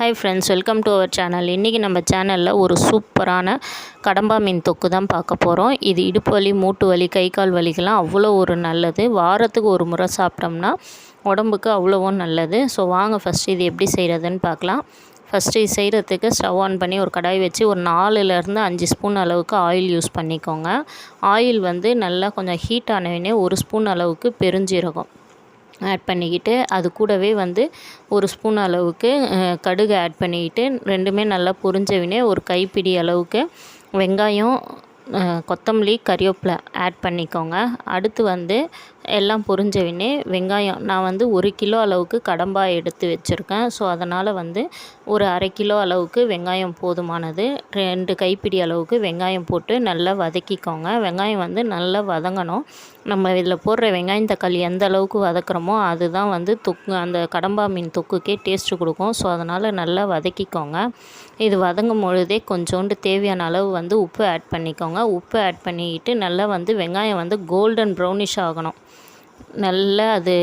Hi friends welcome to our channel இன்றைக்கி நம்ம சேனலில் ஒரு சூப்பரான கடம்பா மீன் தொக்கு தான் பார்க்க போகிறோம் இது இடுப்பு வலி மூட்டு வலி கை கால் வலிக்கெல்லாம் அவ்வளோ ஒரு நல்லது. வாரத்துக்கு ஒரு முறை சாப்பிட்டோம்னா உடம்புக்கு அவ்வளோவும் நல்லது. ஸோ வாங்க ஃபஸ்ட்டு இது எப்படி செய்கிறதுன்னு பார்க்கலாம். ஃபஸ்ட்டு இது செய்கிறதுக்கு ஸ்டவ் ஆன் பண்ணி ஒரு கடாய் வச்சு ஒரு நாலுலேருந்து அஞ்சு ஸ்பூன் அளவுக்கு ஆயில் யூஸ் பண்ணிக்கோங்க. ஆயில் வந்து நல்லா கொஞ்சம் ஹீட் ஆனவுடனே ஒரு ஸ்பூன் அளவுக்கு பெருஞ்சீரகம். ஆட் பண்ணிக்கிட்டு அது கூடவே வந்து ஒரு ஸ்பூன் அளவுக்கு கடுகு ஆட் பண்ணிக்கிட்டு ரெண்டுமே நல்லா பொரிஞ்சவினே ஒரு கைப்பிடி அளவுக்கு வெங்காயம் கொத்தமல்லி கறிவேப்பிலை ஆட் பண்ணிக்கோங்க. அடுத்து வந்து எல்லாம் பொரிஞ்சவினே வெங்காயம். நான் வந்து ஒரு கிலோ அளவுக்கு கடம்பாய் எடுத்து வச்சுருக்கேன். ஸோ அதனால் வந்து ஒரு அரை கிலோ அளவுக்கு வெங்காயம் போதுமானது. ரெண்டு கைப்பிடி அளவுக்கு வெங்காயம் போட்டு நல்லா வதக்கிக்கோங்க. வெங்காயம் வந்து நல்லா வதங்கணும். நம்ம இதில் போடுற வெங்காயம் தக்காளி எந்த அளவுக்கு வதக்குறோமோ அதுதான் வந்து தொக்கு அந்த கடம்பா மீன் தொக்குக்கே டேஸ்ட்டு கொடுக்கும். ஸோ அதனால் நல்லா வதக்கிக்கோங்க. இது வதங்கும் பொழுதே கொஞ்சோண்டு தேவையான அளவு வந்து உப்பு ஆட் பண்ணிக்கோங்க. உப்பு ஆட் பண்ணிக்கிட்டு நல்லா வந்து வெங்காயம் வந்து கோல்டன் ப்ரௌனிஷ் ஆகணும். நல்லா அது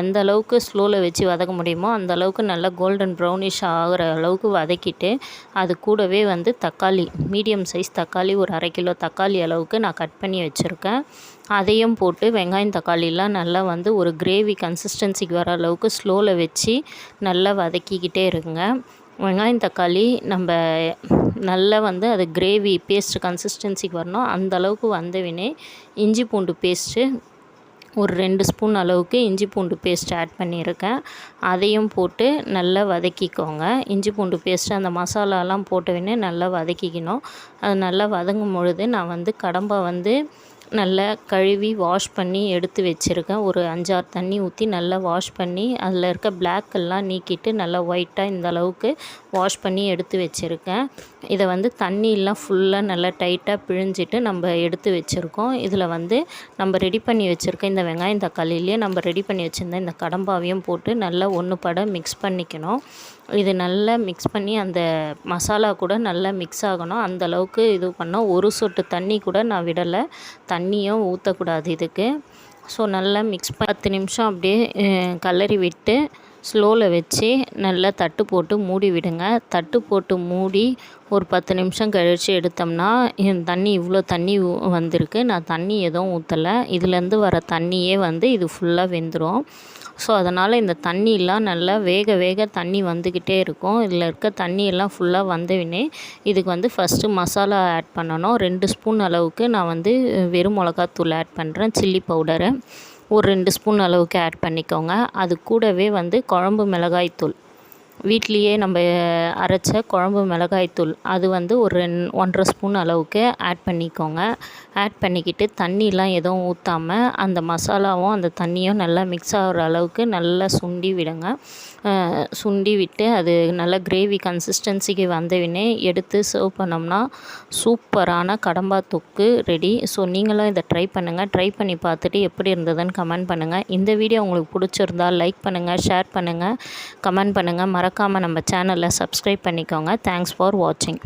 எந்த அளவுக்கு ஸ்லோவில் வச்சு வதக்க முடியுமோ அந்த அளவுக்கு நல்லா கோல்டன் ப்ரௌனிஷ் ஆகிற அளவுக்கு வதக்கிட்டு அது கூடவே வந்து தக்காளி மீடியம் சைஸ் தக்காளி ஒரு அரை கிலோ தக்காளி அளவுக்கு நான் கட் பண்ணி வச்சுருக்கேன். அதையும் போட்டு வெங்காயம் தக்காளிலாம் நல்லா வந்து ஒரு கிரேவி கன்சிஸ்டன்சிக்கு வர அளவுக்கு ஸ்லோவில் வச்சு நல்லா வதக்கிக்கிட்டே இருங்க. வெங்காயம் தக்காளி நம்ம நல்லா வந்து அது கிரேவி பேஸ்ட் கன்சிஸ்டன்சிக்கு வரணும். அந்த அளவுக்கு வந்தவினே இஞ்சி பூண்டு பேஸ்ட்டு ஒரு ரெண்டு ஸ்பூன் அளவுக்கு இஞ்சி பூண்டு பேஸ்ட் ஆட் பண்ணியிருக்கேன். அதையும் போட்டு நல்லா வதக்கிக்கோங்க. இஞ்சி பூண்டு பேஸ்ட்டு அந்த மசாலாலாம் போட்டவினே நல்லா வதக்கிக்கணும். அது நல்லா வதங்கும் பொழுது நான் வந்து கடம்பை வந்து நல்லா கழுவி வாஷ் பண்ணி எடுத்து வச்சுருக்கேன். ஒரு அஞ்சாறு தண்ணி ஊற்றி நல்லா வாஷ் பண்ணி அதில் இருக்க பிளாக்கெல்லாம் நீக்கிட்டு நல்லா ஒயிட்டாக இந்த அளவுக்கு வாஷ் பண்ணி எடுத்து வச்சுருக்கேன். இதை வந்து தண்ணியெலாம் ஃபுல்லாக நல்லா டைட்டாக பிழிஞ்சிட்டு நம்ம எடுத்து வச்சுருக்கோம். இதில் வந்து நம்ம ரெடி பண்ணி வச்சுருக்க இந்த வெங்காயம் தக்காளிலேயே நம்ம ரெடி பண்ணி வச்சுருந்த இந்த கடம்பாவையும் போட்டு நல்லா ஒன்று பட மிக்ஸ் பண்ணிக்கணும். இது நல்லா மிக்ஸ் பண்ணி அந்த மசாலா கூட நல்லா மிக்ஸ் ஆகணும். அந்த அளவுக்கு இது பண்ணோம். ஒரு சொட்டு தண்ணி கூட நான் விடலை. தண்ணி தண்ணியும் ஊற்றக்கூடாது இதுக்கு. ஸோ நல்லா மிக்ஸ் பத்து நிமிஷம் அப்படியே கிளறி விட்டு ஸ்லோவில் வச்சு நல்லா தட்டு போட்டு மூடி விடுங்க. தட்டு போட்டு மூடி ஒரு பத்து நிமிஷம் கழித்து எடுத்தோம்னா தண்ணி இவ்வளோ தண்ணி வந்திருக்கு. நான் தண்ணி எதுவும் ஊற்றலை இதுலேருந்து வர தண்ணியே வந்து இது ஃபுல்லாக வெந்துடும் ஸோ அதனால் இந்த தண்ணியெலாம் நல்லா வேக வேக தண்ணி வந்துக்கிட்டே இருக்கும். இதில் இருக்க தண்ணியெல்லாம் ஃபுல்லாக வந்தவினே இதுக்கு வந்து ஃபஸ்ட்டு மசாலா ஆட் பண்ணணும். ரெண்டு ஸ்பூன் அளவுக்கு நான் வந்து வெறும் மிளகாத்தூள் ஆட் பண்ணுறேன் சில்லி பவுடரை ஒரு ரெண்டு ஸ்பூன் அளவுக்கு ஆட் பண்ணிக்கோங்க. அது கூடவே வந்து குழம்பு மிளகாய்த்தூள். வீட்லேயே நம்ம அரைச்ச குழம்பு மிளகாய்த்தூள் அது வந்து ஒரு ரெண் ஒன்றரை ஸ்பூன் அளவுக்கு ஆட் பண்ணிக்கோங்க. ஆட் பண்ணிக்கிட்டு தண்ணிலாம் எதுவும் ஊற்றாமல் அந்த மசாலாவும் அந்த தண்ணியும் நல்லா மிக்ஸ் ஆகிற அளவுக்கு நல்லா சுண்டி விடுங்க. சுண்டி விட்டு அது நல்லா கிரேவி கன்சிஸ்டன்சிக்கு வந்தவினே எடுத்து சர்வ் பண்ணோம்னா சூப்பரான கடம்பா தொக்கு ரெடி ஸோ நீங்களும் இதை ட்ரை பண்ணுங்கள் ட்ரை பண்ணி பார்த்துட்டு எப்படி இருந்ததுன்னு கமெண்ட் பண்ணுங்கள் இந்த வீடியோ உங்களுக்கு பிடிச்சிருந்தால் லைக் பண்ணுங்கள் ஷேர் பண்ணுங்கள் கமெண்ட் பண்ணுங்கள் மறக்காமல் நம்ம சேனலில் சப்ஸ்கிரைப் பண்ணிக்கோங்க. தேங்க்ஸ் ஃபார் வாட்சிங்